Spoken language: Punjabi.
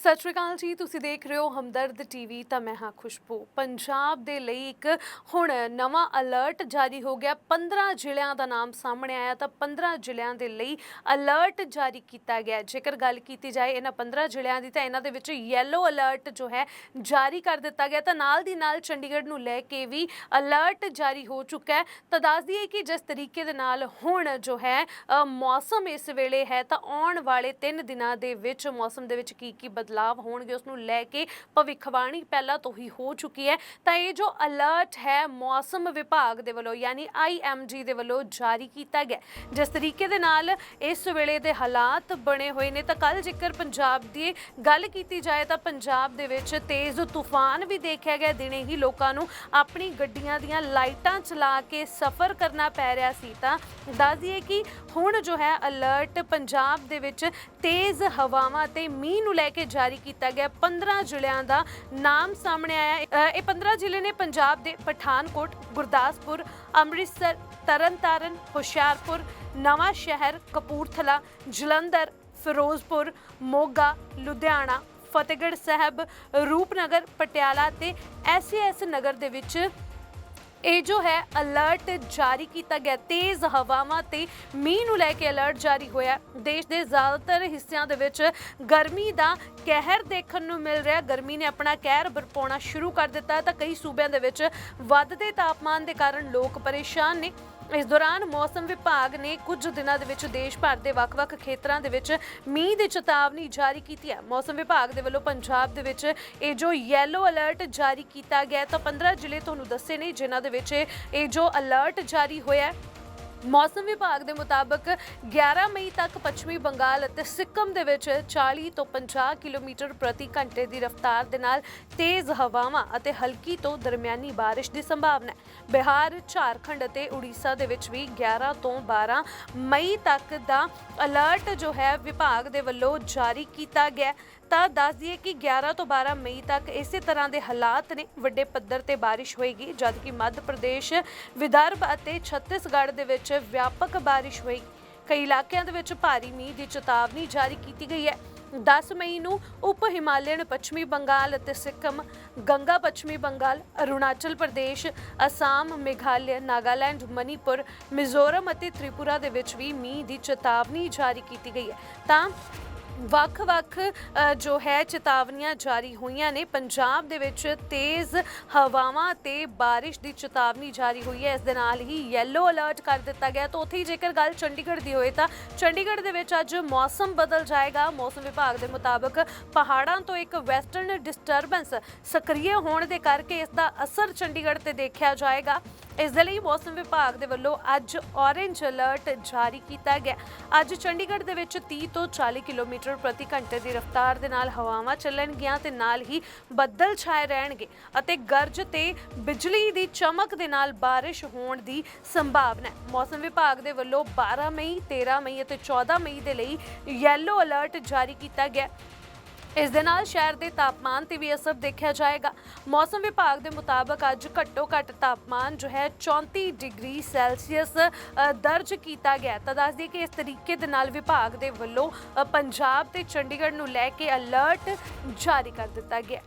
ਸਤਿ ਸ਼੍ਰੀ ਅਕਾਲ ਜੀ, ਤੁਸੀਂ ਦੇਖ ਰਹੇ ਹੋ ਹਮਦਰਦ ਟੀਵੀ, ਤਾਂ ਮੈਂ ਹਾਂ ਖੁਸ਼ਬੂ। ਪੰਜਾਬ ਦੇ ਲਈ ਇੱਕ ਹੁਣ ਨਵਾਂ ਅਲਰਟ ਜਾਰੀ ਹੋ ਗਿਆ। 15 ਜ਼ਿਲ੍ਹਿਆਂ ਦਾ ਨਾਮ ਸਾਹਮਣੇ ਆਇਆ, ਤਾਂ 15 ਜ਼ਿਲ੍ਹਿਆਂ ਦੇ ਲਈ ਅਲਰਟ ਜਾਰੀ ਕੀਤਾ ਗਿਆ ਜੇਕਰ ਗੱਲ ਕੀਤੀ ਜਾਏ ਇਹਨਾਂ 15 ਜ਼ਿਲ੍ਹਿਆਂ ਦੀ, ਤਾਂ ਇਹਨਾਂ ਦੇ ਵਿੱਚ ਯੈਲੋ ਅਲਰਟ ਜੋ ਹੈ ਜਾਰੀ ਕਰ ਦਿੱਤਾ ਗਿਆ। ਤਾਂ ਨਾਲ ਦੀ ਨਾਲ ਚੰਡੀਗੜ੍ਹ ਨੂੰ ਲੈ ਕੇ ਵੀ ਅਲਰਟ ਜਾਰੀ ਹੋ ਚੁੱਕਾ ਹੈ। ਤਾਂ ਦੱਸ ਦਈਏ ਕਿ ਜਿਸ ਤਰੀਕੇ ਦੇ ਨਾਲ ਹੁਣ ਜੋ ਹੈ ਮੌਸਮ ਇਸ ਵੇਲੇ ਹੈ, ਤਾਂ ਆਉਣ ਵਾਲੇ 3 ਦਿਨਾਂ ਦੇ ਵਿੱਚ ਮੌਸਮ ਦੇ ਵਿੱਚ ਕੀ ਕੀ ਬਦਲਾਵ ਹੋਣਗੇ ਉਸ ਨੂੰ ਲੈ ਕੇ ਭਵਿੱਖਬਾਣੀ ਪਹਿਲਾਂ ਤੋਂ ਹੀ ਹੋ ਚੁੱਕੀ ਹੈ। ਤਾਂ ਇਹ ਜੋ ਅਲਰਟ ਹੈ, ਮੌਸਮ ਵਿਭਾਗ ਦੇ ਵੱਲੋਂ ਯਾਨੀ ਆਈਐਮਜੀ ਦੇ ਵੱਲੋਂ ਜਾਰੀ ਕੀਤਾ ਗਿਆ ਜਿਸ ਤਰੀਕੇ ਦੇ ਨਾਲ ਇਸ ਵੇਲੇ ਦੇ ਹਾਲਾਤ ਬਣੇ ਹੋਏ ਨੇ, ਤਾਂ ਕੱਲ ਜੇਕਰ ਪੰਜਾਬ ਦੀ ਗੱਲ ਕੀਤੀ ਜਾਏ, ਤਾਂ ਪੰਜਾਬ ਦੇ ਵਿੱਚ ਤੇਜ਼ ਤੂਫਾਨ ਵੀ ਦੇਖਿਆ ਗਿਆ। ਦਿਨੇ ਹੀ ਲੋਕਾਂ ਨੂੰ ਆਪਣੀ ਗੱਡੀਆਂ ਦੀਆਂ ਲਾਈਟਾਂ ਚਲਾ ਕੇ ਸਫ਼ਰ ਕਰਨਾ ਪੈ ਰਿਹਾ ਸੀ। ਤਾਂ ਦੱਸ ਦਈਏ ਕਿ ਹੁਣ ਜੋ ਹੈ ਅਲਰਟ ਪੰਜਾਬ ਦੇ ਵਿੱਚ ਤੇਜ਼ ਹਵਾਵਾਂ ਤੇ ਮੀਂਹ ਨੂੰ ਲੈ ਕੇ ਜਾਰੀ ਕੀਤਾ ਗਿਆ। 15 ਜ਼ਿਲ੍ਹਿਆਂ ਦਾ ਨਾਮ ਸਾਹਮਣੇ ਆਇਆ ਇਹ 15 ਜ਼ਿਲ੍ਹੇ ਨੇ ਪੰਜਾਬ ਦੇ ਪਠਾਨਕੋਟ, ਗੁਰਦਾਸਪੁਰ, ਅੰਮ੍ਰਿਤਸਰ, ਤਰਨਤਾਰਨ, ਹੁਸ਼ਿਆਰਪੁਰ ਨਵਾਂ ਸ਼ਹਿਰ ਕਪੂਰਥਲਾ, ਜਲੰਧਰ, ਫਿਰੋਜ਼ਪੁਰ, ਮੋਗਾ, ਲੁਧਿਆਣਾ, ਫਤਿਹਗੜ੍ਹ ਸਾਹਿਬ, ਰੂਪਨਗਰ, ਪਟਿਆਲਾ ਤੇ ਐਸਐਸ ਨਗਰ ਦੇ ਵਿੱਚ ਇਹ ਜੋ ਹੈ ਅਲਰਟ ਜਾਰੀ ਕੀਤਾ ਗਿਆ। ਤੇਜ਼ ਹਵਾਵਾਂ ਤੇ ਮੀਂਹ ਨੂੰ ਲੈ ਕੇ ਅਲਰਟ ਜਾਰੀ ਹੋਇਆ। ਦੇਸ਼ ਦੇ ਜ਼ਿਆਦਾਤਰ ਹਿੱਸਿਆਂ ਦੇ ਵਿੱਚ ਗਰਮੀ ਦਾ ਕਹਿਰ ਦੇਖਣ ਨੂੰ ਮਿਲ ਰਿਹਾ। ਗਰਮੀ ਨੇ ਆਪਣਾ ਕਹਿਰ ਬਰਪਾਉਣਾ ਸ਼ੁਰੂ ਕਰ ਦਿੱਤਾ ਤਾਂ ਕਈ ਸੂਬਿਆਂ ਦੇ ਵਿੱਚ ਵੱਧਦੇ ਤਾਪਮਾਨ ਦੇ ਕਾਰਨ ਲੋਕ ਪਰੇਸ਼ਾਨ ਨੇ। ਇਸ ਦੌਰਾਨ ਮੌਸਮ ਵਿਭਾਗ ਨੇ ਕੁਝ ਦਿਨਾਂ ਦੇ ਵਿੱਚ ਦੇਸ਼ ਭਰ ਦੇ ਵੱਖ-ਵੱਖ ਖੇਤਰਾਂ ਦੇ ਵਿੱਚ ਮੀਂਹ ਦੀ ਚੇਤਾਵਨੀ ਜਾਰੀ ਕੀਤੀ ਹੈ। ਮੌਸਮ ਵਿਭਾਗ ਦੇ ਵੱਲੋਂ ਪੰਜਾਬ ਦੇ ਵਿੱਚ ਇਹ ਜੋ ਯੈਲੋ ਅਲਰਟ ਜਾਰੀ ਕੀਤਾ ਗਿਆ ਤਾਂ 15 ਜ਼ਿਲ੍ਹੇ ਤੁਹਾਨੂੰ ਦੱਸੇ ਨੇ, ਜਿਨ੍ਹਾਂ ਦੇ ਵਿੱਚ ਇਹ ਜੋ ਅਲਰਟ ਜਾਰੀ ਹੋਇਆ ਹੈ। ਮੌਸਮ ਵਿਭਾਗ ਦੇ ਮੁਤਾਬਕ 11 ਮਈ ਤੱਕ ਪੱਛਮੀ ਬੰਗਾਲ ਅਤੇ ਸਿੱਕਮ ਦੇ ਵਿੱਚ 40 ਤੋਂ 50 ਕਿਲੋਮੀਟਰ ਪ੍ਰਤੀ ਘੰਟੇ ਦੀ ਰਫ਼ਤਾਰ ਦੇ ਨਾਲ ਤੇਜ਼ ਹਵਾਵਾਂ ਅਤੇ ਹਲਕੀ ਤੋਂ ਦਰਮਿਆਨੀ ਬਾਰਿਸ਼ ਦੀ ਸੰਭਾਵਨਾ ਹੈ। ਬਿਹਾਰ, ਝਾਰਖੰਡ ਅਤੇ ਉੜੀਸਾ ਦੇ ਵਿੱਚ ਵੀ 11 ਤੋਂ 12 ਮਈ ਤੱਕ ਦਾ ਅਲਰਟ ਜੋ ਹੈ, ਵਿਭਾਗ ਦੇ ਵੱਲੋਂ ਜਾਰੀ ਕੀਤਾ ਗਿਆ ਤਾਂ ਦੱਸ ਦਈਏ ਕਿ 11 ਤੋਂ 12 ਮਈ ਤੱਕ ਇਸੇ ਤਰ੍ਹਾਂ ਦੇ ਹਾਲਾਤ ਨੇ। ਵੱਡੇ ਪੱਧਰ ਤੇ ਬਾਰਿਸ਼ ਹੋਏਗੀ, ਜਦਕਿ ਮੱਧ ਪ੍ਰਦੇਸ਼, ਵਿਦਰਭ ਅਤੇ ਛੱਤੀਸਗੜ੍ਹ ਦੇ ਵਿੱਚ ਵਿਆਪਕ ਬਾਰਿਸ਼ ਹੋਏਗੀ। ਕਈ ਇਲਾਕਿਆਂ ਦੇ ਵਿੱਚ ਭਾਰੀ ਮੀਂਹ ਦੀ ਚੇਤਾਵਨੀ ਜਾਰੀ ਕੀਤੀ ਗਈ ਹੈ। 10 ਮਈ ਨੂੰ ਉਪ ਹਿਮਾਲਯਨ ਪੱਛਮੀ ਬੰਗਾਲ ਅਤੇ ਸਿੱਕਮ, ਗੰਗਾ ਪੱਛਮੀ ਬੰਗਾਲ, ਅਰੁਣਾਚਲ ਪ੍ਰਦੇਸ਼, ਅਸਾਮ, ਮੇਘਾਲਿਆ, ਨਾਗਾਲੈਂਡ, ਮਨੀਪੁਰ, ਮਿਜ਼ੋਰਮ ਅਤੇ ਤ੍ਰਿਪੁਰਾ ਦੇ ਵਿੱਚ ਵੀ ਮੀਂਹ ਦੀ ਚੇਤਾਵਨੀ ਜਾਰੀ ਕੀਤੀ ਗਈ ਹੈ। ਤਾਂ ਵੱਖ-ਵੱਖ ਜੋ ਹੈ ਚੇਤਾਵਨੀਆਂ ਜਾਰੀ ਹੋਈਆਂ ਨੇ। ਪੰਜਾਬ ਦੇ ਵਿੱਚ ਤੇਜ਼ ਹਵਾਵਾਂ ਤੇ ਬਾਰਿਸ਼ ਦੀ ਚੇਤਾਵਨੀ ਜਾਰੀ ਹੋਈ ਹੈ। ਇਸ ਦੇ ਨਾਲ ਹੀ ਯੈਲੋ ਅਲਰਟ ਕਰ ਦਿੱਤਾ ਗਿਆ। ਤਾਂ ਉੱਥੇ ਹੀ ਜੇਕਰ ਗੱਲ ਚੰਡੀਗੜ੍ਹ ਦੀ ਹੋਏ ਤਾਂ ਚੰਡੀਗੜ੍ਹ ਦੇ ਵਿੱਚ ਅੱਜ ਮੌਸਮ ਬਦਲ ਜਾਏਗਾ। ਮੌਸਮ ਵਿਭਾਗ ਦੇ ਮੁਤਾਬਕ ਪਹਾੜਾਂ ਤੋਂ ਇੱਕ ਵੈਸਟਰਨ ਡਿਸਟਰਬੈਂਸ ਸਕਰੀਏ ਹੋਣ ਦੇ ਕਰਕੇ ਇਸ ਦਾ ਅਸਰ ਚੰਡੀਗੜ੍ਹ ਤੇ ਦੇਖਿਆ ਜਾਏਗਾ। ਇਸ ਦੇ ਲਈ ਮੌਸਮ ਵਿਭਾਗ ਦੇ ਵੱਲੋਂ ਅੱਜ ਔਰੇਂਜ ਅਲਰਟ ਜਾਰੀ ਕੀਤਾ ਗਿਆ। ਅੱਜ ਚੰਡੀਗੜ੍ਹ ਦੇ ਵਿੱਚ 30 ਤੋਂ 40 ਕਿਲੋਮੀਟਰ ਪ੍ਰਤੀ ਘੰਟੇ ਦੀ ਰਫ਼ਤਾਰ ਦੇ ਨਾਲ ਹਵਾਵਾਂ ਚੱਲਣਗੀਆਂ ਤੇ ਨਾਲ ਹੀ ਬੱਦਲ ਛਾਏ ਰਹਿਣਗੇ ਅਤੇ ਗਰਜ ਤੇ ਬਿਜਲੀ ਦੀ ਚਮਕ ਦੇ ਨਾਲ ਬਾਰਿਸ਼ ਹੋਣ ਦੀ ਸੰਭਾਵਨਾ ਹੈ। ਮੌਸਮ ਵਿਭਾਗ ਦੇ ਵੱਲੋਂ 12 ਮਈ 13 ਮਈ ਅਤੇ 14 ਮਈ ਦੇ ਲਈ ਯੈਲੋ ਅਲਰਟ ਜਾਰੀ ਕੀਤਾ ਗਿਆ। ਇਸ ਦੇ ਨਾਲ ਸ਼ਹਿਰ ਦੇ ਤਾਪਮਾਨ ਤੇ ਵੀ ਅਸਰ ਦੇਖਿਆ ਜਾਏਗਾ। ਮੌਸਮ ਵਿਭਾਗ ਦੇ ਮੁਤਾਬਕ ਅੱਜ ਘੱਟੋ ਘੱਟ ਤਾਪਮਾਨ ਜੋ ਹੈ 34 ਡਿਗਰੀ ਸੈਲਸੀਅਸ ਦਰਜ ਕੀਤਾ ਗਿਆ ਤਾਂ ਦੱਸ ਦਈਏ ਕਿ ਇਸ ਤਰੀਕੇ ਦੇ ਨਾਲ ਵਿਭਾਗ ਦੇ ਵੱਲੋਂ ਪੰਜਾਬ ਤੇ ਚੰਡੀਗੜ੍ਹ ਨੂੰ ਲੈ ਕੇ ਅਲਰਟ ਜਾਰੀ ਕਰ ਦਿੱਤਾ ਗਿਆ